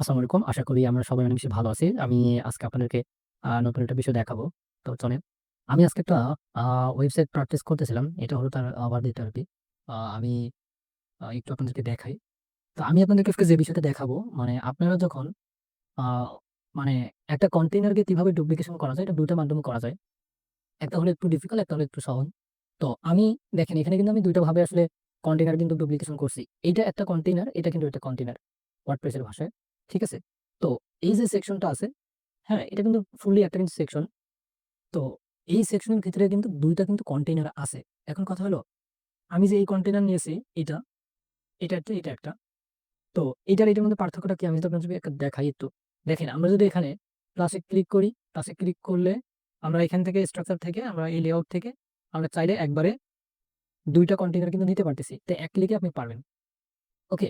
আসসালামু আলাইকুম। আশা করি আমরা সবাই অনেক বেশি ভালো আছি। আমি আজকে আপনাদেরকে নতুন একটা বিষয় দেখাবো। তো চলেন। আমি আজকে একটা ওয়েবসাইট পারচেজ করতেছিলাম। এটা হলো তার আবাদিত আরকি। আ আমি একটু আপনাদেরকে দেখাই। তো আমি আপনাদেরকে যে বিষয়টা দেখাবো, মানে আপনারা যখন মানে একটা কন্টেইনারকে কীভাবে ডুপ্লিকেশন করা যায়, এটা ২ টা মাধ্যমে করা যায়। একটা হলো একটু ডিফিকাল্ট, একটা হলো একটু সহজ। তো আমি দেখেন এখানে কিন্তু আমি ২ টা ভাবে আসলে কন্টেইনার কিন্তু ডুপ্লিকেশন করছি। এটা একটা কন্টেইনার, এটা কিন্তু একটা কন্টেনার ওয়ার্ডপ্রেস এর ভাষায়। ঠিক আছে? তো এই যে সেকশনটা আছে, হ্যাঁ? এটা কিন্তু ফুললি একটা কিন্তু সেকশন। তো এই সেকশনের ভিতরে কিন্তু দুইটা কিন্তু কন্টেইনার আছে। এখন কথা হলো, আমি যে এই কন্টেইনার নিয়েছি এটা, এটা একটা, এটা একটা। তো এটার এটার মধ্যে পার্থক্যটা কি? আমি যদি আপনাদের একটা দেখাই একটু। দেখেন আমরা যদি এখানে প্লাসে ক্লিক করি, প্লাসে ক্লিক করলে আমরা এখান থেকে স্ট্রাকচার থেকে আমরা এই লেআউট থেকে আমরা চাইলে একবারে ২ টা কন্টেইনার কিন্তু নিতে পারতেছি। তো এক ক্লিকে আপনি পারবেন। ওকে।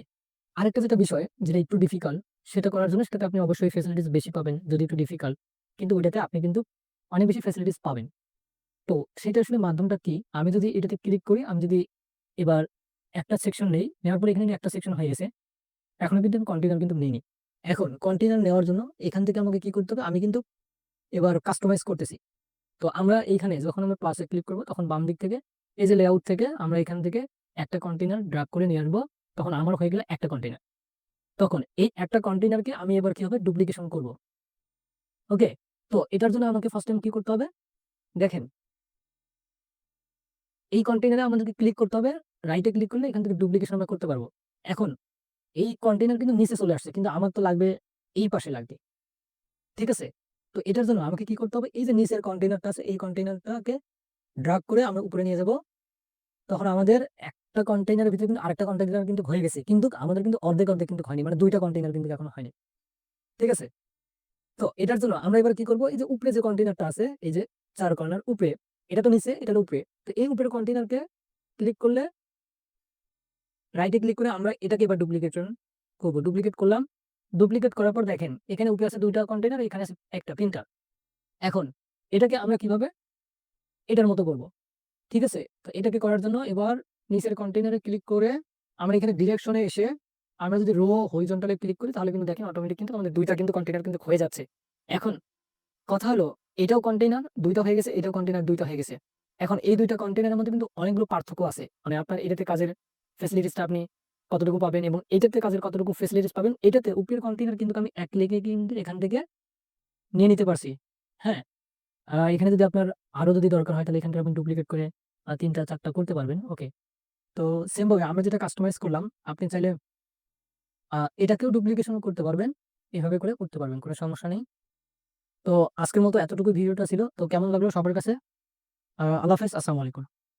আরেকটা যেটা বিষয় যেটা একটু ডিফিকাল্ট সেটা করার জন্য সেটাতে আপনি অবশ্যই ফ্যাসিলিটিস বেশি পাবেন যদি একটু ডিফিকাল্ট। কিন্তু ওইটাতে আপনি কিন্তু অনেক বেশি ফ্যাসিলিটিস পাবেন। তো সেটা আসলে মাধ্যমটা কি? আমি যদি এটাতে ক্লিক করি, আমি যদি এবার একটা সেকশন নেই, নেওয়ার পরে এখানে একটা সেকশন হয়ে গেছে। এখনও কিন্তু আমি কন্টেইনার কিন্তু নেইনি। এখন কন্টেইনার নেওয়ার জন্য এখান থেকে আমাকে কি করতে হবে? আমি কিন্তু এবার কাস্টমাইজ করতেছি। তো আমরা এইখানে যখন আমরা প্লাসে ক্লিক করব তখন বাম দিক থেকে এই যে লেআউট থেকে আমরা এখান থেকে একটা কন্টেনার ড্রাগ করে নিয়ে আসব। তখন আমার হয়ে গেল একটা কন্টেইনার। তখন এই একটা কন্টেইনারকে আমি এবার কি হবে? ডুপ্লিকেশন করব। ওকে? তো এটার জন্য আমাকে ফার্স্ট টাইম কি করতে হবে? দেখেন এই কন্টেইনারে আমাদেরকে ক্লিক করতে হবে। রাইটে ক্লিক করলে এখান থেকে ডুপ্লিকেশন আমরা করতে পারব। এখন এই কন্টেইনার কিন্তু নিচে চলে আসছে। কিন্তু আমার তো লাগবে এই পাশে লাগবে। ঠিক আছে? তো এটার জন্য আমাকে কি করতে হবে? এই যে নিচের কন্টেইনারটা আছে, এই কন্টেনারটাকে ড্রাগ করে আমরা উপরে নিয়ে যাব। তখন আমাদের একটা কন্টেইনারের ভিতরে কিন্তু আরেকটা কন্টেইনার কিন্তু হয়ে গেছে। কিন্তু আমাদের কিন্তু অর্ধেক, অর্ধেক কিন্তু হয়নি। মানে ২ টা কন্টেইনার কিন্তু এখনও হয়নি। ঠিক আছে? তো এটার জন্য আমরা এবার কি করব? এই যে উপরে যে কন্টেইনারটা আছে, এই যে ৪ কর্নার উপরে, এটা তো নিচে, এটা উপরে। তো এই উপরের কন্টেইনারকে ক্লিক করলে রাইটে ক্লিক করে আমরা এটাকে এবার ডুপ্লিকেশন করব। ডুপ্লিকেট করলাম। ডুপ্লিকেট করার পর দেখেন এখানে উপরে আছে ২ টা কন্টেইনার, এখানে আছে ১ টা, ৩ টা। এখন এটাকে আমরা কীভাবে? এটার মতো করব। ঠিক আছে? তো এটাকে করার জন্য এবার নিচের কন্টেইনারে ক্লিক করে আমরা এখানে ডিরেকশনে এসে আমরা যদি রো হরিজন্টাল ক্লিক করি তাহলে কিন্তু দেখেন অটোমেটিক কিন্তু আমাদের ২ টা কিন্তু কন্টেইনার কিন্তু হয়ে যাচ্ছে। এখন কথা হলো এটাও কন্টেইনার ২ টা হয়ে গেছে, এটাও কন্টেইনার ২ টা হয়ে গেছে। এখন এই ২ টা কন্টেইনারের মধ্যে কিন্তু অনেকগুলো পার্থক্য আছে। মানে আপনার এটাতে কাজের ফ্যাসিলিটিসটা আপনি কতটুকু পাবেন এবং এটাতে কাজের কতটুকু ফ্যাসিলিটিস পাবেন। এটাতে উপরের কন্টেনার কিন্তু আমি এক লেগে কিন্তু এখান থেকে নিয়ে নিতে পারছি। হ্যাঁ? এখানে যদি আপনার আরও যদি দরকার হয় তাহলে এখান থেকে আপনি ডুপ্লিকেট করে আ ৩ টা ৪ টা করতে পারবেন। ওকে। তো সেমভাবে আমরা যেটা কাস্টমাইজ করলাম, আপনি চাইলে এটাকেও ডুপ্লিকেশন করতে পারবেন। এভাবে করে করতে পারবেন। কোনো সমস্যা নেই। তো আজকের মতো এতটুকু ভিডিওটা ছিল। তো কেমন লাগল সবার কাছে? আল্লাহ হাফেজ। আসসালামু আলাইকুম।